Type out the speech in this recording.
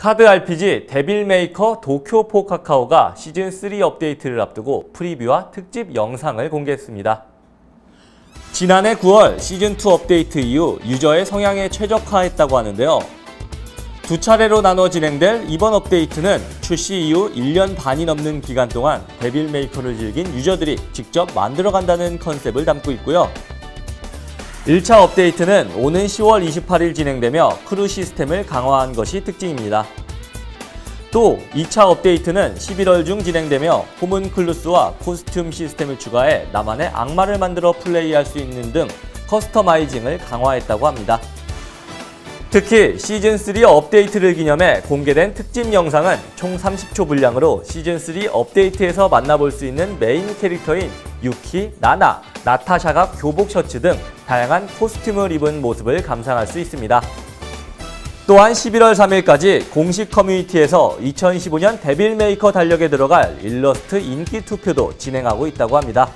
카드 RPG 데빌 메이커 도쿄 포 카카오가 시즌3 업데이트를 앞두고 프리뷰와 특집 영상을 공개했습니다. 지난해 9월 시즌2 업데이트 이후 유저의 성향에 최적화했다고 하는데요. 두 차례로 나눠 진행될 이번 업데이트는 출시 이후 1년 반이 넘는 기간 동안 데빌 메이커를 즐긴 유저들이 직접 만들어간다는 컨셉을 담고 있고요. 1차 업데이트는 오는 10월 28일 진행되며 크루 시스템을 강화한 것이 특징입니다. 또 2차 업데이트는 11월 중 진행되며 호문클루스와 코스튬 시스템을 추가해 나만의 악마를 만들어 플레이할 수 있는 등 커스터마이징을 강화했다고 합니다. 특히 시즌3 업데이트를 기념해 공개된 특집 영상은 총 30초 분량으로 시즌3 업데이트에서 만나볼 수 있는 메인 캐릭터인 유키, 나나, 나타샤가 교복 셔츠 등 다양한 코스튬을 입은 모습을 감상할 수 있습니다. 또한 11월 3일까지 공식 커뮤니티에서 2015년 데빌 메이커 달력에 들어갈 일러스트 인기 투표도 진행하고 있다고 합니다.